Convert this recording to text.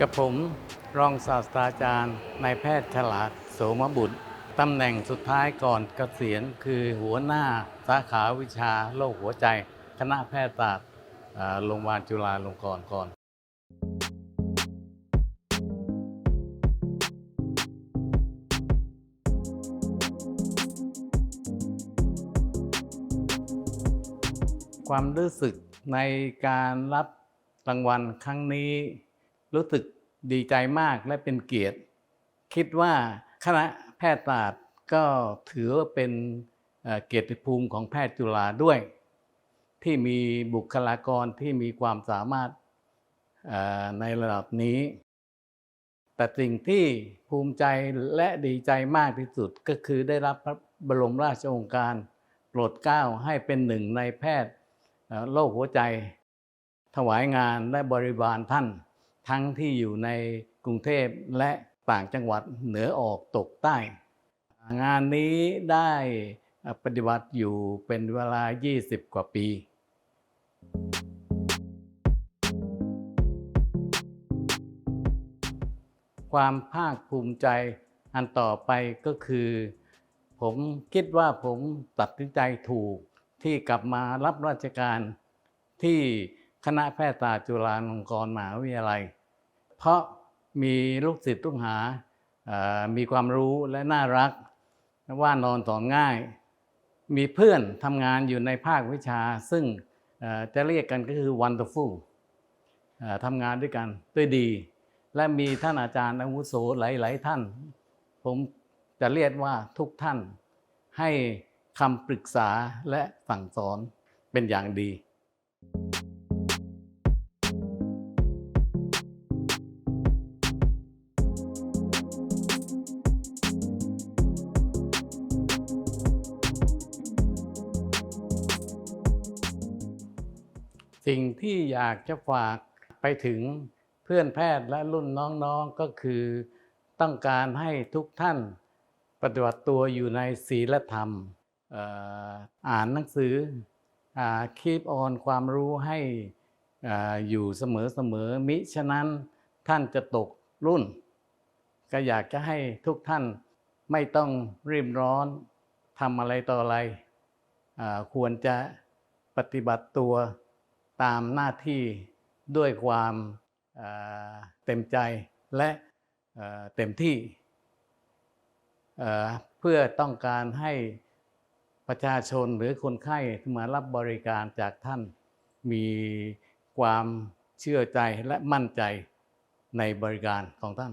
กับผมรองศาสตราจารย์นายแพทย์ฉลาดโสมบุตรตำแหน่งสุดท้ายก่อนเกษียณคือหัวหน้าสาขาวิชาโรคหัวใจ คณะแพทยศาสตร์โรงพยาบาลจุฬาลงกรณ์ก่อน ความรู้สึกในการรับรางวัลครั้งนี้ รู้สึกดีใจมากและเป็นเกียรติ คิดว่าคณะแพทยศาสตร์ก็ถือว่าเป็นเกียรติภูมิของแพทย์จุฬาด้วย ที่มีบุคลากรที่มีความสามารถในระดับนี้ แต่สิ่งที่ภูมิใจและดีใจมากที่สุดก็คือได้รับพระบรมราชโองการโปรดเกล้าให้เป็นหนึ่งในแพทย์โรคหัวใจ ถวายงานและบริบาลท่าน ทั้งที่อยู่ในกรุงเทพและต่างจังหวัดเหนือออกตกใต้ งานนี้ได้ปฏิบัติอยู่เป็นเวลา 20 กว่าปี ความภาคภูมิใจอันต่อไปก็คือ ผมคิดว่าผมตัดสินใจถูกที่กลับมารับราชการที่ คณะแพทยศาสตร์จุฬาลงกรณ์มหาวิทยาลัย เพราะมีลูกศิษย์ลูกหา มีความรู้และน่ารัก ว่านอนสอนง่าย มีเพื่อนทำงานอยู่ในภาควิชา ซึ่งจะเรียกกันก็คือ wonderful อทำงานด้วยกันด้วยดี และมีท่านอาจารย์อาวุโสหลาย ๆ ท่าน ผมจะเรียกว่าทุกท่านให้คำปรึกษาและสั่งสอนเป็นอย่างดี สิ่งที่อยากจะฝากไปถึงเพื่อนแพทย์และรุ่นน้องๆก็คือ ต้องการให้ทุกท่านปฏิบัติตัวอยู่ในศีลธรรม อ่ออ่านหนังสือคีปออนความรู้ให้ออยู่เสมอๆมิฉะนั้นท่านจะตกรุ่น ก็อยากจะให้ทุกท่านไม่ต้องรีบร้อนทำอะไรต่ออะไร ควรจะปฏิบัติตัว ตามหน้าที่ด้วยความเต็มใจและเต็มที่เอ่อเพื่อต้องการให้ประชาชนหรือคนไข้ที่มารับบริการจากท่าน มีความเชื่อใจและมั่นใจในบริการของท่าน